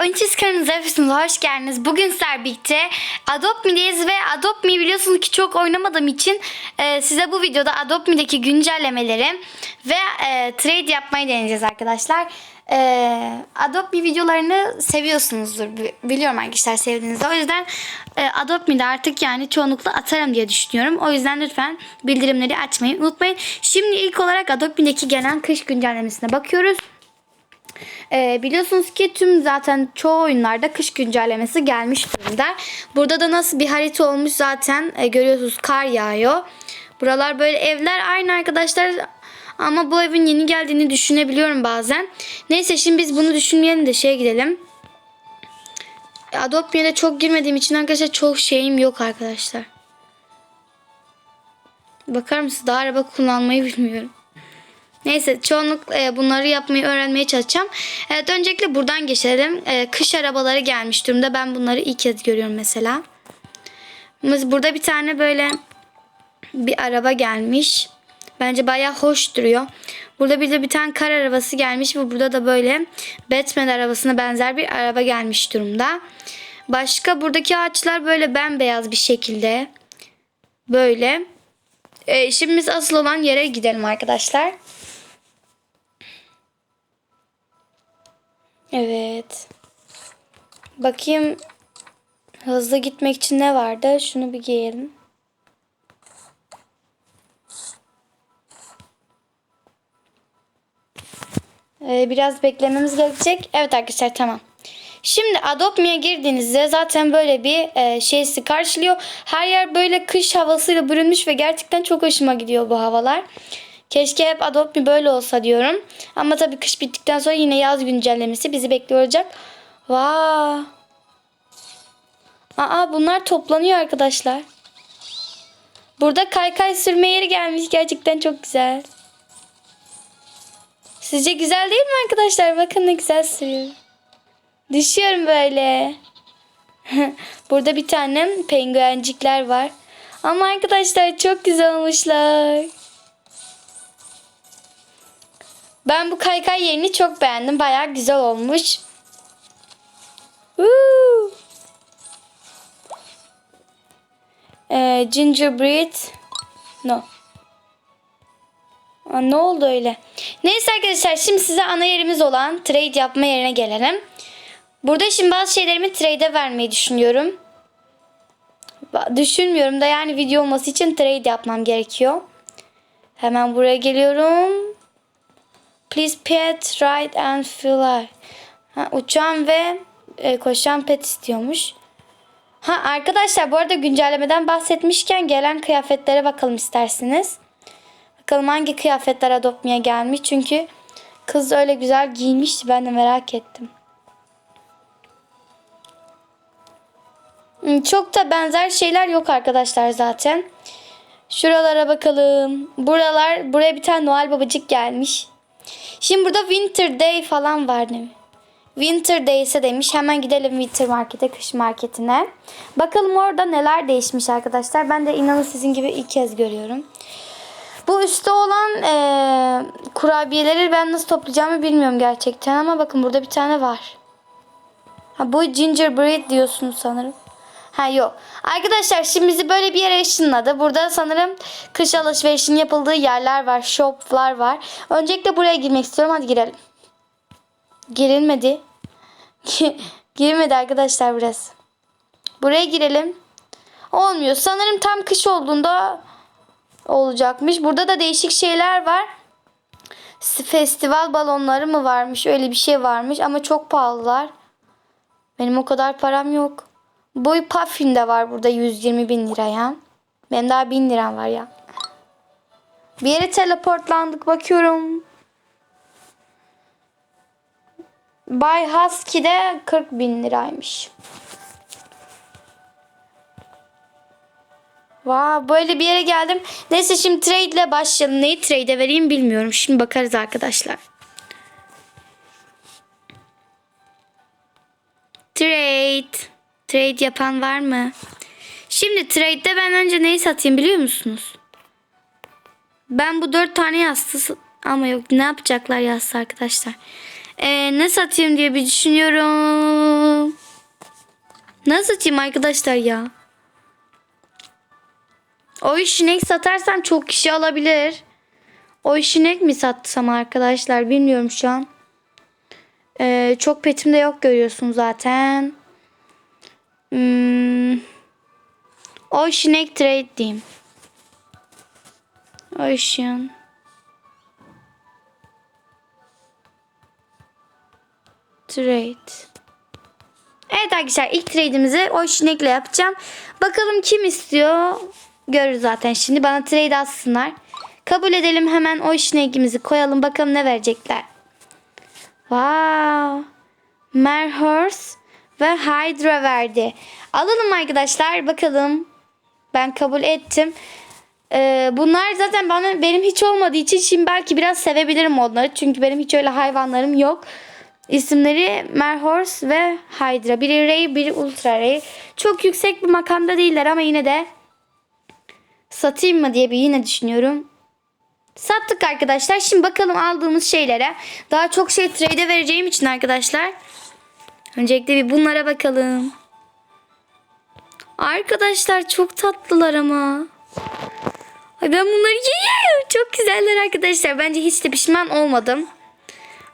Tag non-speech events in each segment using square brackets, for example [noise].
13 kanalımıza hepiniz hoş geldiniz. Bugün sizler birlikte Adopt Me'deyiz ve Adopt Me biliyorsunuz ki çok oynamadığım için e, size bu videoda Adopt Me'deki güncellemeleri ve e, trade yapmayı deneyeceğiz arkadaşlar. E, Adopt Me videolarını seviyorsunuzdur. Bi- Biliyorum arkadaşlar sevdiğinizde. O yüzden e, Adopt Me'de artık yani çoğunlukla atarım diye düşünüyorum. O yüzden lütfen bildirimleri açmayı unutmayın. Şimdi ilk olarak Adopt Me'deki gelen kış güncellemesine bakıyoruz. Ee, biliyorsunuz ki tüm zaten çoğu oyunlarda kış güncellemesi gelmiş durumda. Burada da nasıl bir harita olmuş zaten e, görüyorsunuz kar yağıyor. Buralar böyle evler aynı arkadaşlar ama bu evin yeni geldiğini düşünebiliyorum bazen. Neyse şimdi biz bunu düşünmeyelim de şeye gidelim. Adopt çok girmediğim için arkadaşlar çok şeyim yok arkadaşlar. Bakar mısınız daha araba kullanmayı bilmiyorum. Neyse çoğunluk e, bunları yapmayı öğrenmeye çalışacağım. Evet öncelikle buradan geçelim. E, kış arabaları gelmiş durumda. Ben bunları ilk kez görüyorum mesela. Burada bir tane böyle bir araba gelmiş. Bence bayağı hoş duruyor. Burada bir de bir tane kar arabası gelmiş ve burada da böyle Batman arabasına benzer bir araba gelmiş durumda. Başka buradaki ağaçlar böyle bembeyaz bir şekilde. Böyle. E, şimdi biz asıl olan yere gidelim arkadaşlar. Evet. Bakayım hızlı gitmek için ne vardı? Şunu bir giyelim. Ee, biraz beklememiz gerekecek. Evet arkadaşlar tamam. Şimdi Adopt Me'ye girdiğinizde zaten böyle bir e, şey sizi karşılıyor. Her yer böyle kış havasıyla bürünmüş ve gerçekten çok hoşuma gidiyor bu havalar. Keşke hep Adopt Me böyle olsa diyorum. Ama tabii kış bittikten sonra yine yaz güncellemesi bizi bekliyor olacak. Vaa. Aa bunlar toplanıyor arkadaşlar. Burada kaykay sürme yeri gelmiş. Gerçekten çok güzel. Sizce güzel değil mi arkadaşlar? Bakın ne güzel sürüyor. Düşüyorum böyle. [laughs] Burada bir tane penguencikler var. Ama arkadaşlar çok güzel olmuşlar. Ben bu kaykay yerini çok beğendim. Bayağı güzel olmuş. Ee, gingerbread. No. Aa, ne oldu öyle? Neyse arkadaşlar şimdi size ana yerimiz olan trade yapma yerine gelelim. Burada şimdi bazı şeylerimi trade'e vermeyi düşünüyorum. Düşünmüyorum da yani video olması için trade yapmam gerekiyor. Hemen buraya geliyorum. Please pet, ride and fly. Ha, uçan ve e, koşan pet istiyormuş. Ha arkadaşlar bu arada güncellemeden bahsetmişken gelen kıyafetlere bakalım isterseniz. Bakalım hangi kıyafetler Adopt Me'ye gelmiş. Çünkü kız öyle güzel giyinmişti ben de merak ettim. Hmm, Çok da benzer şeyler yok arkadaşlar zaten. Şuralara bakalım. Buralar buraya bir tane Noel babacık gelmiş. Şimdi burada Winter Day falan var değil mi? Winter Days'e demiş. Hemen gidelim Winter Market'e, kış marketine. Bakalım orada neler değişmiş arkadaşlar. Ben de inanın sizin gibi ilk kez görüyorum. Bu üstte olan eee, kurabiyeleri ben nasıl toplayacağımı bilmiyorum gerçekten. Ama bakın burada bir tane var. Ha, bu gingerbread diyorsunuz sanırım. Ha yok. Arkadaşlar şimdi bizi böyle bir yere ışınladı. Burada sanırım kış alışverişinin yapıldığı yerler var. Shoplar var. Öncelikle buraya girmek istiyorum. Hadi girelim. Girilmedi. [laughs] Girmedi arkadaşlar burası. Buraya girelim. Olmuyor. Sanırım tam kış olduğunda olacakmış. Burada da değişik şeyler var. Festival balonları mı varmış? Öyle bir şey varmış ama çok pahalılar. Benim o kadar param yok. Boy Puffin de var burada 120 bin liraya. Benim daha 1000 liram var ya. Bir yere teleportlandık bakıyorum. Bay Husky de 40 bin liraymış. Vay böyle bir yere geldim. Neyse şimdi trade ile başlayalım. Neyi trade'e vereyim bilmiyorum. Şimdi bakarız arkadaşlar. Trade. Trade yapan var mı? Şimdi trade'de ben önce neyi satayım biliyor musunuz? Ben bu dört tane yassı ama yok ne yapacaklar yassı arkadaşlar. Ee, ne satayım diye bir düşünüyorum. Ne satayım arkadaşlar ya? O işinek satarsam çok kişi alabilir. O işinek mi satsam arkadaşlar bilmiyorum şu an. Ee, çok petimde yok görüyorsun zaten. Hmm. O işinek trade diyeyim. Ocean. Trade. Evet arkadaşlar ilk trade'imizi o şinekle yapacağım. Bakalım kim istiyor. Görürüz zaten şimdi. Bana trade atsınlar. Kabul edelim hemen o şinekimizi koyalım. Bakalım ne verecekler. Wow. Merhorse ve Hydra verdi. Alalım arkadaşlar. Bakalım. Ben kabul ettim. Ee, bunlar zaten bana benim hiç olmadığı için şimdi belki biraz sevebilirim onları. Çünkü benim hiç öyle hayvanlarım yok. İsimleri Merhorse ve Hydra. Biri Rare, biri Ultra Rare. Çok yüksek bir makamda değiller ama yine de satayım mı diye bir yine düşünüyorum. Sattık arkadaşlar. Şimdi bakalım aldığımız şeylere. Daha çok şey trade vereceğim için arkadaşlar. Öncelikle bir bunlara bakalım. Arkadaşlar çok tatlılar ama. Ay ben bunları yiyorum. Çok güzeller arkadaşlar. Bence hiç de pişman olmadım.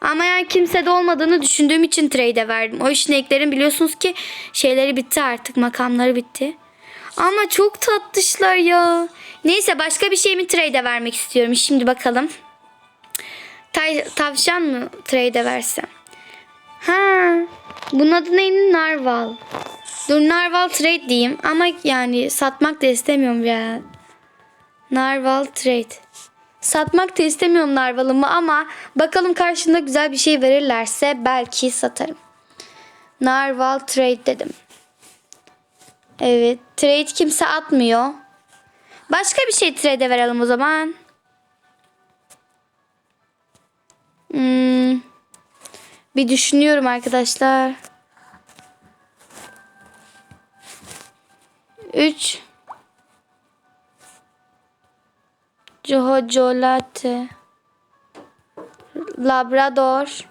Ama yani kimsede olmadığını düşündüğüm için trade'e verdim. O işineklerin biliyorsunuz ki şeyleri bitti artık. Makamları bitti. Ama çok tatlışlar ya. Neyse başka bir şey mi trade'e vermek istiyorum. Şimdi bakalım. Tay, tavşan mı trade'e versem? Ha, bunun adı neydi? Narval. Dur Narval trade diyeyim. Ama yani satmak da istemiyorum ya. Narval trade. Satmak da istemiyorum narvalımı ama bakalım karşında güzel bir şey verirlerse belki satarım. Narval trade dedim. Evet trade kimse atmıyor. Başka bir şey trade'e verelim o zaman. Hmm. Bir düşünüyorum arkadaşlar. 3 Johojolate Labrador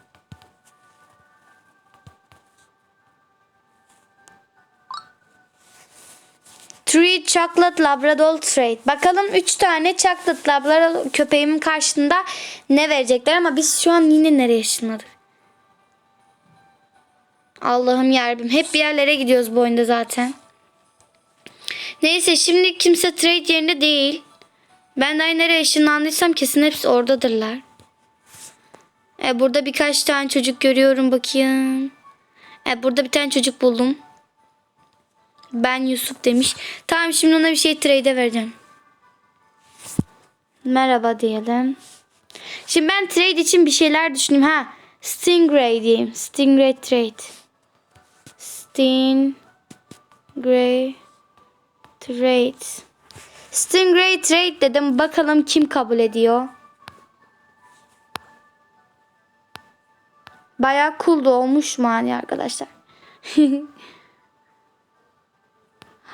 Three Chocolate Labrador Trade. Bakalım 3 tane Chocolate Labrador köpeğimin karşısında ne verecekler ama biz şu an yine nereye ışınladık? Allah'ım yarabbim. Hep bir yerlere gidiyoruz bu oyunda zaten. Neyse şimdi kimse trade yerinde değil. Ben daha nereye ışınlandıysam kesin hepsi oradadırlar. E, burada birkaç tane çocuk görüyorum bakayım. E, burada bir tane çocuk buldum. Ben Yusuf demiş. Tamam şimdi ona bir şey trade'e vereceğim. Merhaba diyelim. Şimdi ben trade için bir şeyler düşündüm. Ha, Stingray diyeyim. Stingray trade. Stingray trade. Stingray trade dedim. Bakalım kim kabul ediyor. Bayağı cool olmuş mu hani arkadaşlar. [laughs]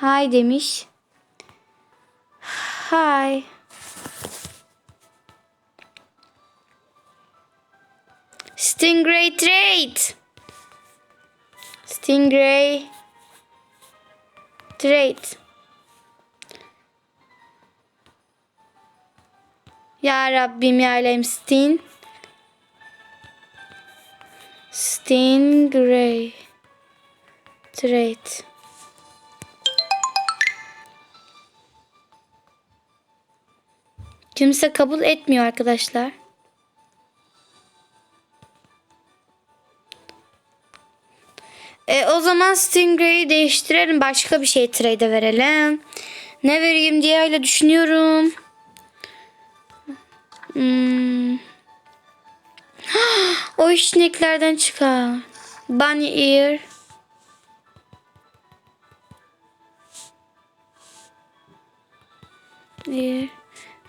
Hi demiş. Hi. Stingray trade. Stingray trade. Ya Rabbim ya Alem Sting. Stingray trade. Kimse kabul etmiyor arkadaşlar. E, o zaman Stingray'i değiştirelim. Başka bir şey trade verelim. Ne vereyim diye öyle düşünüyorum. Hmm. [gasps] o işneklerden çıkar. Bunny ear. Ear.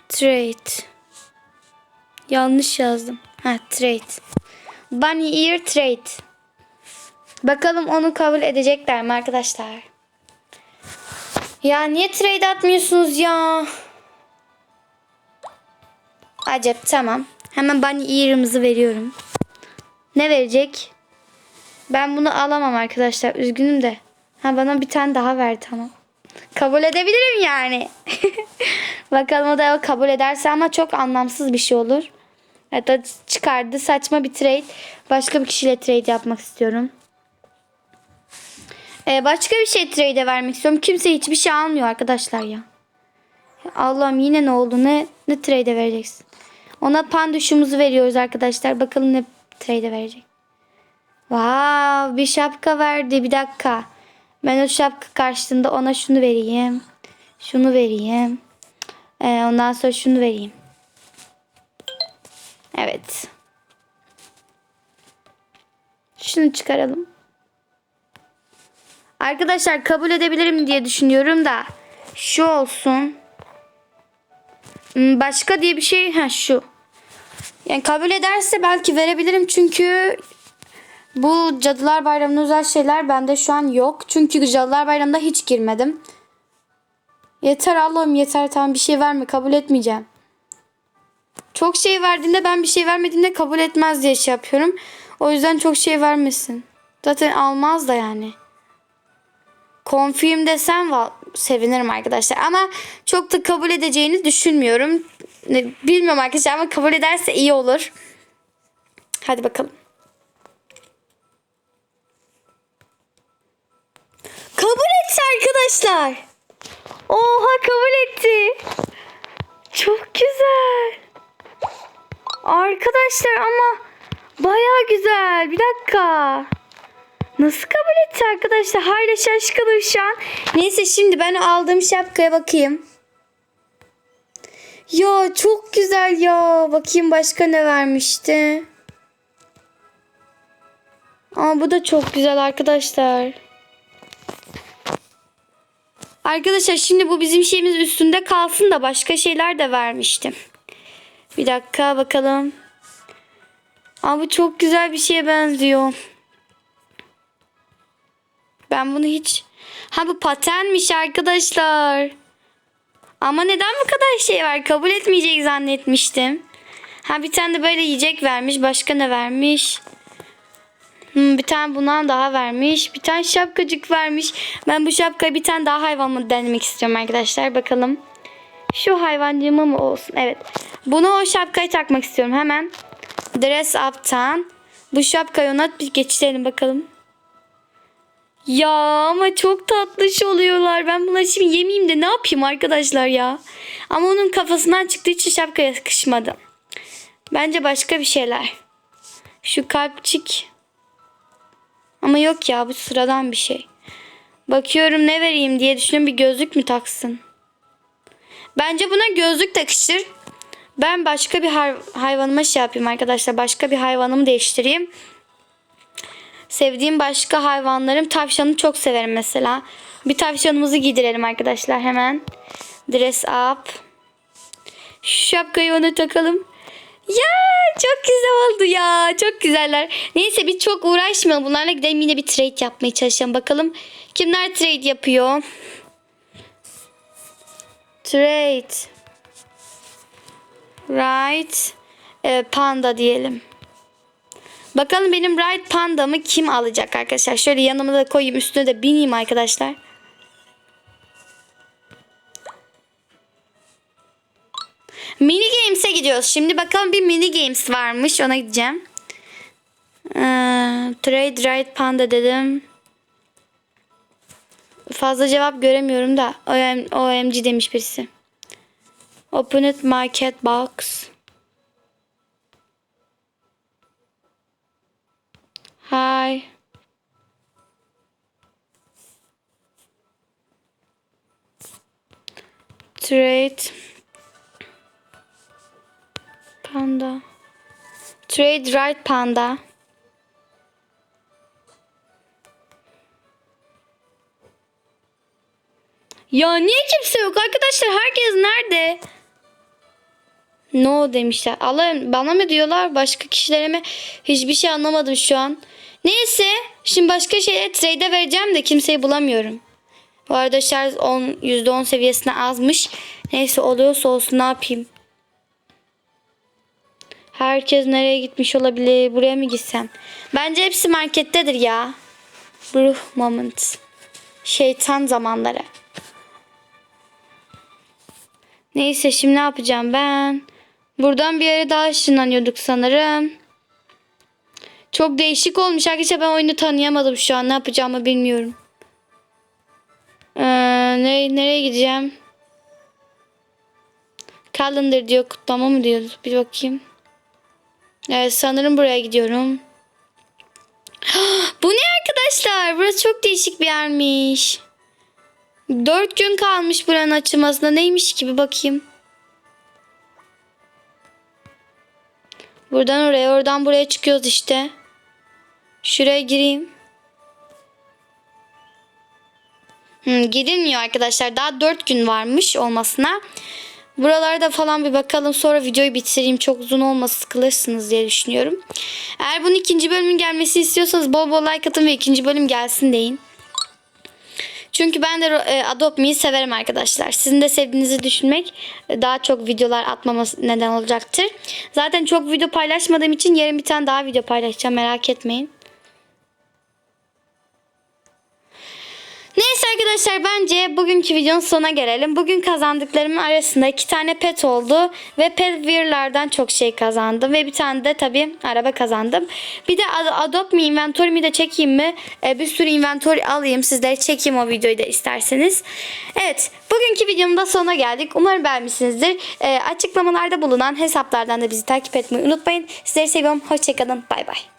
Trade. Yanlış yazdım. Ha trade. Bunny ear trade. Bakalım onu kabul edecekler mi arkadaşlar? Ya niye trade atmıyorsunuz ya? Acep tamam. Hemen bunny ear'ımızı veriyorum. Ne verecek? Ben bunu alamam arkadaşlar. Üzgünüm de. Ha bana bir tane daha ver tamam. Kabul edebilirim yani. [laughs] Bakalım o da kabul ederse ama çok anlamsız bir şey olur. O çıkardı. Saçma bir trade. Başka bir kişiyle trade yapmak istiyorum. Ee, başka bir şey trade'e vermek istiyorum. Kimse hiçbir şey almıyor arkadaşlar ya. Allah'ım yine ne oldu? Ne ne trade vereceksin? Ona panduşumuzu veriyoruz arkadaşlar. Bakalım ne trade verecek. Wow, bir şapka verdi. Bir dakika. Ben o şapka karşılığında ona şunu vereyim. Şunu vereyim. Ee, ondan sonra şunu vereyim. Evet. Şunu çıkaralım. Arkadaşlar kabul edebilirim diye düşünüyorum da şu olsun. Hmm, Başka diye bir şey ha şu. Yani kabul ederse belki verebilirim çünkü bu Cadılar Bayramı'na özel şeyler bende şu an yok. Çünkü Cadılar Bayramı'nda hiç girmedim. Yeter Allah'ım yeter tamam bir şey verme kabul etmeyeceğim. Çok şey verdiğinde ben bir şey vermediğimde kabul etmez diye şey yapıyorum. O yüzden çok şey vermesin. Zaten almaz da yani. Confirm desem sevinirim arkadaşlar. Ama çok da kabul edeceğini düşünmüyorum. Bilmiyorum arkadaşlar ama kabul ederse iyi olur. Hadi bakalım. Kabul etti arkadaşlar. Oha kabul etti. Çok güzel. Arkadaşlar ama baya güzel. Bir dakika. Nasıl kabul etti arkadaşlar? Hala şaşkınım şu an. Neyse şimdi ben aldığım şapkaya bakayım. Ya çok güzel ya. Bakayım başka ne vermişti. Aa bu da çok güzel arkadaşlar. Arkadaşlar şimdi bu bizim şeyimiz üstünde kalsın da başka şeyler de vermiştim. Bir dakika bakalım. Aa bu çok güzel bir şeye benziyor. Ben bunu hiç... Ha bu patenmiş arkadaşlar. Ama neden bu kadar şey var? Kabul etmeyecek zannetmiştim. Ha bir tane de böyle yiyecek vermiş. Başka ne vermiş? Hmm, bir tane bundan daha vermiş. Bir tane şapkacık vermiş. Ben bu şapkayı bir tane daha hayvanımı denemek istiyorum arkadaşlar. Bakalım. Şu hayvancığıma mı olsun? Evet. Bunu o şapkayı takmak istiyorum. Hemen Dress Up'tan bu şapkayı ona bir geçirelim bakalım. Ya ama çok tatlış oluyorlar. Ben bunları şimdi yemeyeyim de ne yapayım arkadaşlar ya. Ama onun kafasından çıktığı için şapkaya yakışmadı. Bence başka bir şeyler. Şu kalpçik. Ama yok ya bu sıradan bir şey. Bakıyorum ne vereyim diye düşünüyorum bir gözlük mü taksın? Bence buna gözlük takışır. Ben başka bir hay- hayvanıma şey yapayım arkadaşlar. Başka bir hayvanımı değiştireyim. Sevdiğim başka hayvanlarım tavşanı çok severim mesela. Bir tavşanımızı giydirelim arkadaşlar hemen. Dress up. Şu şapkayı ona takalım. Ya çok güzel oldu ya. Çok güzeller. Neyse bir çok uğraşmayalım. Bunlarla gidelim yine bir trade yapmaya çalışalım. Bakalım kimler trade yapıyor. Trade. Right. Ee, panda diyelim. Bakalım benim Right Panda'mı kim alacak arkadaşlar. Şöyle yanıma da koyayım üstüne de bineyim arkadaşlar. Mini Games'e gidiyoruz. Şimdi bakalım bir Mini Games varmış. Ona gideceğim. Ee, Trade Right Panda dedim. Fazla cevap göremiyorum da. OM, OMG demiş birisi. Open it market box. Trade. Panda. Trade right panda. Ya niye kimse yok arkadaşlar? Herkes nerede? No demişler. Allah bana mı diyorlar başka kişilere mi? Hiçbir şey anlamadım şu an. Neyse şimdi başka şeylere trade'e vereceğim de kimseyi bulamıyorum. Bu arada şarj 10, %10 seviyesine azmış. Neyse oluyorsa olsun ne yapayım. Herkes nereye gitmiş olabilir? Buraya mı gitsem? Bence hepsi markettedir ya. Ruh moment. Şeytan zamanları. Neyse şimdi ne yapacağım ben? Buradan bir yere daha ışınlanıyorduk sanırım. Çok değişik olmuş. Arkadaşlar ben oyunu tanıyamadım şu an. Ne yapacağımı bilmiyorum. Ne, nereye gideceğim? Calendar diyor. Kutlama mı diyor? Bir bakayım. Evet sanırım buraya gidiyorum. [gasps] Bu ne arkadaşlar? Burası çok değişik bir yermiş. Dört gün kalmış buranın açılmasına. Neymiş gibi bakayım. Buradan oraya, oradan buraya çıkıyoruz işte. Şuraya gireyim. Hmm, girilmiyor arkadaşlar. Daha 4 gün varmış olmasına. Buralarda falan bir bakalım. Sonra videoyu bitireyim. Çok uzun olmasın sıkılırsınız diye düşünüyorum. Eğer bunun ikinci bölümün gelmesi istiyorsanız bol bol like atın ve ikinci bölüm gelsin deyin. Çünkü ben de e, Adopt Me'yi severim arkadaşlar. Sizin de sevdiğinizi düşünmek e, daha çok videolar atmama neden olacaktır. Zaten çok video paylaşmadığım için yarın bir tane daha video paylaşacağım. Merak etmeyin. Neyse arkadaşlar bence bugünkü videonun sonuna gelelim. Bugün kazandıklarımın arasında iki tane pet oldu. Ve pet Wear'lardan çok şey kazandım. Ve bir tane de tabii araba kazandım. Bir de Ad- Adopt Me Inventory'mi de çekeyim mi? Ee, bir sürü inventory alayım. Sizlere çekeyim o videoyu da isterseniz. Evet bugünkü videonun da sonuna geldik. Umarım beğenmişsinizdir. Ee, açıklamalarda bulunan hesaplardan da bizi takip etmeyi unutmayın. Sizleri seviyorum. Hoşçakalın. Bay bay.